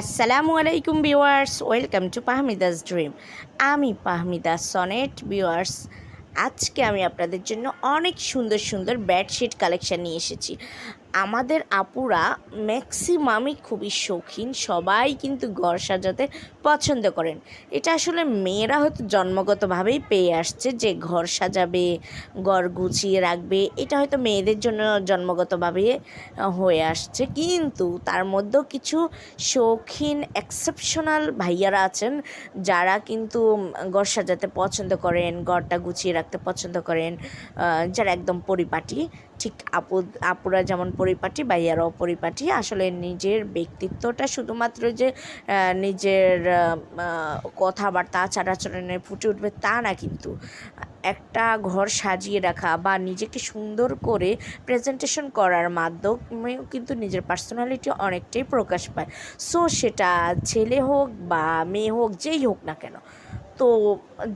আসসালামু আলাইকুম viewers welcome to Pahmida's dream আমি পাহমিদা সনেট ভিওয়ার্স আজকে আমি আপনাদের জন্য অনেক সুন্দর সুন্দর বেডশিট কালেকশান নিয়ে এসেছি। আমাদের আপুরা ম্যাক্সিমামই খুবই শৌখিন, সবাই কিন্তু ঘর সাজাতে পছন্দ করেন। এটা আসলে মেয়েরা হয়তো জন্মগতভাবেই পেয়ে আসছে যে ঘর সাজাবে, ঘর গুছিয়ে রাখবে, এটা হয়তো মেয়েদের জন্য জন্মগতভাবে হয়ে আসছে। কিন্তু তার মধ্যেও কিছু শৌখিন এক্সেপশনাল ভাইয়ারা আছেন, যারা কিন্তু ঘর সাজাতে পছন্দ করেন, ঘরটা গুছিয়ে রাখতে পছন্দ করেন যারা একদম পরিপাটি। ঠিক আপু, আপুরা যেমন পরিপাটি ভাইয়ারাও পরিপাটি আসলে নিজের ব্যক্তিত্বটা শুধুমাত্র যে নিজের কথাবার্তা আচার আচরণে ফুটে উঠবে তা না কিন্তু। একটা ঘর সাজিয়ে রাখা বা নিজেকে সুন্দর করে প্রেজেন্টেশন করার মাধ্যমেও কিন্তু নিজের পার্সোনালিটি অনেকটাই প্রকাশ পায়। সো সেটা ছেলে হোক বা মেয়ে হোক, যেই হোক না কেন। তো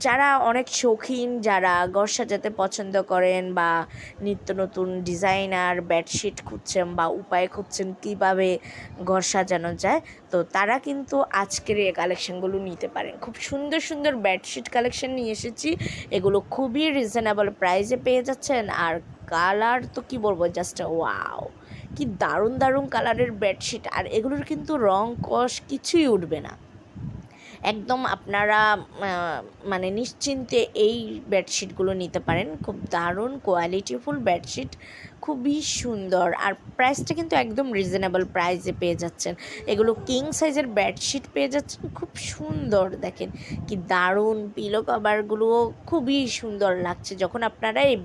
যারা অনেক শৌখিন, যারা ঘর সাজাতে পছন্দ করেন বা নিত্য নতুন ডিজাইনার, বেডশিট খুঁজছেন বা উপায় খুঁজছেন কীভাবে ঘর সাজানো যায়, তো তারা কিন্তু আজকের এই কালেকশনগুলো নিতে পারেন। খুব সুন্দর সুন্দর বেডশিট কালেকশন নিয়ে এসেছি। এগুলো খুবই রিজনেবল প্রাইসে পেয়ে যাচ্ছেন। আর কালার তো কি বলব জাস্ট ওয়াও কি দারুণ দারুণ কালারের বেডশিট। আর এগুলোর কিন্তু রং, কষ কিছুই উঠবে না। একদম আপনারা মানে নিশ্চিন্তে এই বেডশিটগুলো নিতে পারেন। খুব দারুণ কোয়ালিটিফুল বেডশিট খুবই সুন্দর। আর প্রাইসটা কিন্তু একদম রিজনেবল প্রাইসে পেয়ে যাচ্ছেন। এগুলো কিং সাইজের বেডশিট পেয়ে যাচ্ছেন। খুব সুন্দর দেখেন। কি দারুণ পিলো কভারগুলো খুবই সুন্দর লাগছে। যখন আপনারা এই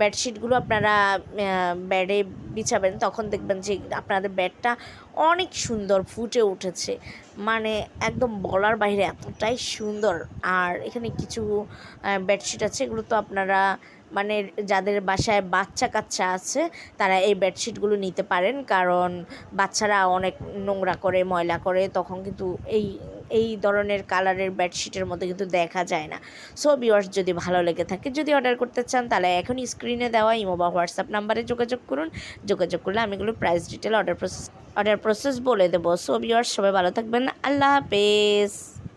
বেডশিটগুলো আপনারা বেডে বিছাবেন, তখন দেখবেন যে আপনাদের বেডটা অনেক সুন্দর ফুটে উঠেছে। মানে একদম বলার বাইরে এতটাই সুন্দর। আর এখানে কিছু বেডশিট আছে। এগুলো তো আপনারা মানে যাদের বাসায় বাচ্চা কাচ্চা আছে, তারা এই বেডশিটগুলো নিতে পারেন। কারণ বাচ্চারা অনেক নোংরা করে, ময়লা করে, তখন কিন্তু এই এই ধরনের কালারের বেডশিটের মধ্যে কিন্তু দেখা যায় না। সো বিওয়ার্স যদি ভালো লেগে থাকে, যদি অর্ডার করতে চান, তাহলে এখনই স্ক্রিনে দেওয়া ইমো বা হোয়াটসঅ্যাপ নাম্বারে যোগাযোগ করুন। যোগাযোগ করলে আমি এগুলো price detail order process order process বলে দেবো। সো বিওয়ার্স সবাই ভালো থাকবেন। আল্লাহ হাফেজ।